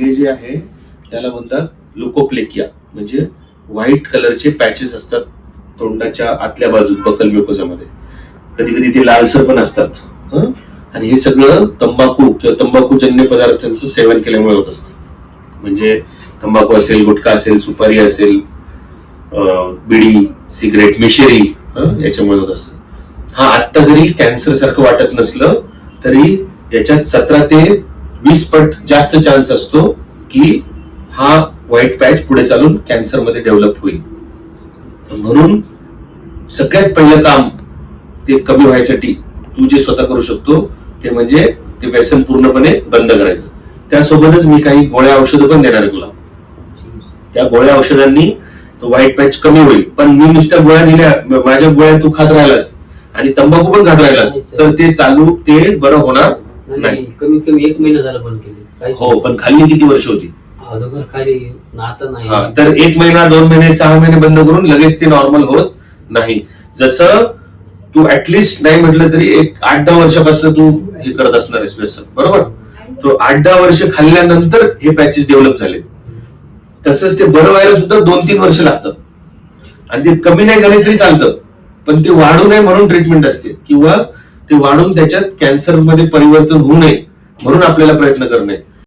हे जे आहे त्याला म्हणतात लोकोप्लेकिया म्हणजे व्हाईट कलरचे पॅचेस असतात तोंडाच्या आतल्या बाजूत बकल म्युकोसामध्ये कधी कधी ते लालसर पण असतात आणि हे सगळं तंबाखू किंवा तंबाखूजन्य पदार्थांचं सेवन केल्यामुळे होत असतं. म्हणजे तंबाखू असेल गुटखा असेल सुपारी असेल बिडी सिगरेट मिशेरी याच्यामुळे होत असतं. हा आत्ता जरी कॅन्सर सारखं वाटत नसलं तरी याच्यात सतरा ते वीस पट जास्त चान्स असतो की हा व्हाईट पॅच पुढे चालून कॅन्सरमध्ये डेव्हलप होईल. म्हणून सगळ्यात पहिलं काम ते कमी व्हायसाठी तू जे स्वतः करू शकतो ते म्हणजे ते व्यसन पूर्णपणे बंद करायचं. त्यासोबतच मी काही गोळ्या औषधं पण देणार आहे तुला. त्या गोळ्या औषधांनी तो व्हाईट पॅच कमी होईल. पण मी नुसत्या गोळ्या दिल्या माझ्या गोळ्या तू खात राहिलास आणि तंबाखू पण खात राहिलास तर ते चालू ते बरं होणार नाही. कमीत कमी एक महिना झाला बंद केली. हो पण खाल्ली किती वर्ष होती? अगोदर खाली आता हा, नाही तर एक महिना दोन महिने सहा महिने बंद करून लगेच ते नॉर्मल होत नाही. जसं तू ऍटलिस्ट नाही म्हटलं तरी एक आठ दहा वर्षापासून तू हे करत असणार आहेस व्यसन बरोबर? तो आठ दहा वर्ष खाल्ल्यानंतर हे पॅचेस डेव्हलप झाले. तसंच ते बरं व्हायला सुद्धा दोन तीन वर्ष लागतात. आणि ते कमी नाही झाले तरी चालतं. पण ते वाढू नये म्हणून ट्रीटमेंट असते. किंवा ते वाढून त्याच्यात कॅन्सरमध्ये परिवर्तन होऊ नये म्हणून आपल्याला प्रयत्न करणे.